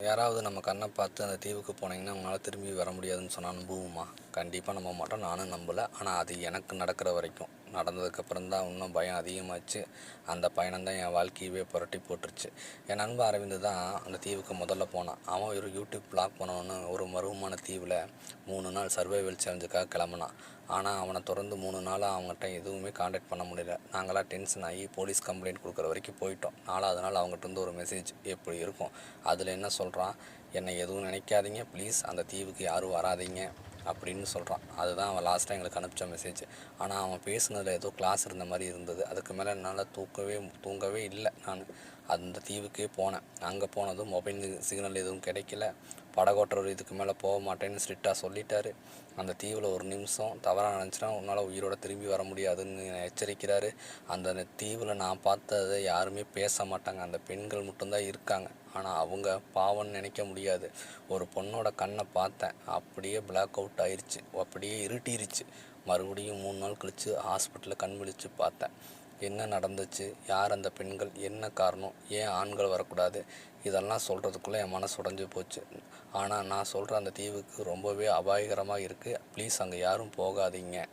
யாராவது நம்ம கண்ணை பார்த்து அந்த தீவுக்கு போனீங்கன்னா உங்களால் திரும்பி வர முடியாதுன்னு சொன்னால் நம்புவோமா? கண்டிப்பாக நம்ப மாட்டோம். நானும் நம்பலை. ஆனால் அது எனக்கு நடக்கிற வரைக்கும். நடந்ததுக்கப்புறம் தான் இன்னும் பயம் அதிகமாச்சு. அந்த பயணம் தான் என் வாழ்க்கையவே புரட்டி போட்டுருச்சு. என் நண்பன் அரவிந்த் தான் அந்த தீவுக்கு முதல்ல போனான். அவன் ஒரு யூடியூப் பிளாக் பண்ணணுன்னு ஒரு மர்மமான தீவில் மூணு நாள் சர்வைவல் சேலஞ்சுக்காக கிளம்புனான். ஆனால் அவனை தொடர்ந்து மூணு நாளாக அவங்ககிட்ட எதுவுமே காண்டாக்ட் பண்ண முடியல. நாங்களாம் டென்ஷன் ஆகி போலீஸ் கம்ப்ளைண்ட் கொடுக்குற வரைக்கும் போயிட்டோம். நாலாவது நாள் அவங்ககிட்ட இருந்து ஒரு மெசேஜ் எப்படி இருக்கும்? அதில் என்ன சொல்கிறான் என்னை எதுவும் நினைக்காதீங்க. ப்ளீஸ் அந்த தீவுக்கு யாரும் வராதீங்க. அப்படின்னு சொல்கிறான் அதுதான் அவன் லாஸ்ட்டாக எங்களுக்கு அனுப்பிச்ச மெசேஜ் ஆனால் அவன் பேசுனதில் ஏதோ கிளாஸ் இருந்த மாதிரி இருந்தது. அதுக்கு மேலே என்னால் தூக்கவே தூங்கவே இல்லை நான். அந்த தீவுக்கே போனேன். அங்கே போனதும் மொபைல் சிக்னல் எதுவும் கிடைக்கல. படகோட்டுறவர் இதுக்கு மேலே போக மாட்டேன்னு ஸ்ட்ரிக்டாக சொல்லிட்டாரு. அந்த தீவில் ஒரு நிமிஷம் தவறாக நினச்சினா உன்னால் உயிரோட திரும்பி வர முடியாதுன்னு எச்சரிக்கிறாரு. அந்த தீவில் நான் பார்த்ததை யாருமே பேச மாட்டாங்க. அந்த பெண்கள் மட்டும்தான் இருக்காங்க. ஆனால் அவங்க பாவம்னு நினைக்க முடியாது. ஒரு பொண்ணோட கண்ணை பார்த்தேன். அப்படியே பிளாக் அவுட் ஆயிடுச்சு அப்படியே இருட்டிருச்சு. மறுபடியும் மூணு நாள் கழித்து ஹாஸ்பிட்டலில் கண் விழித்து பார்த்தேன். என்ன நடந்துச்சு யார் அந்த பெண்கள் என்ன காரணம் ஏன் ஆண்கள் வரக்கூடாது இதெல்லாம் சொல்கிறதுக்குள்ளே என் மனசு உடஞ்சி போச்சு. ஆனால் நான் சொல்கிற அந்த தீவுக்கு ரொம்பவே அபாயகரமாக இருக்குது ப்ளீஸ் அங்கே யாரும் போகாதீங்க.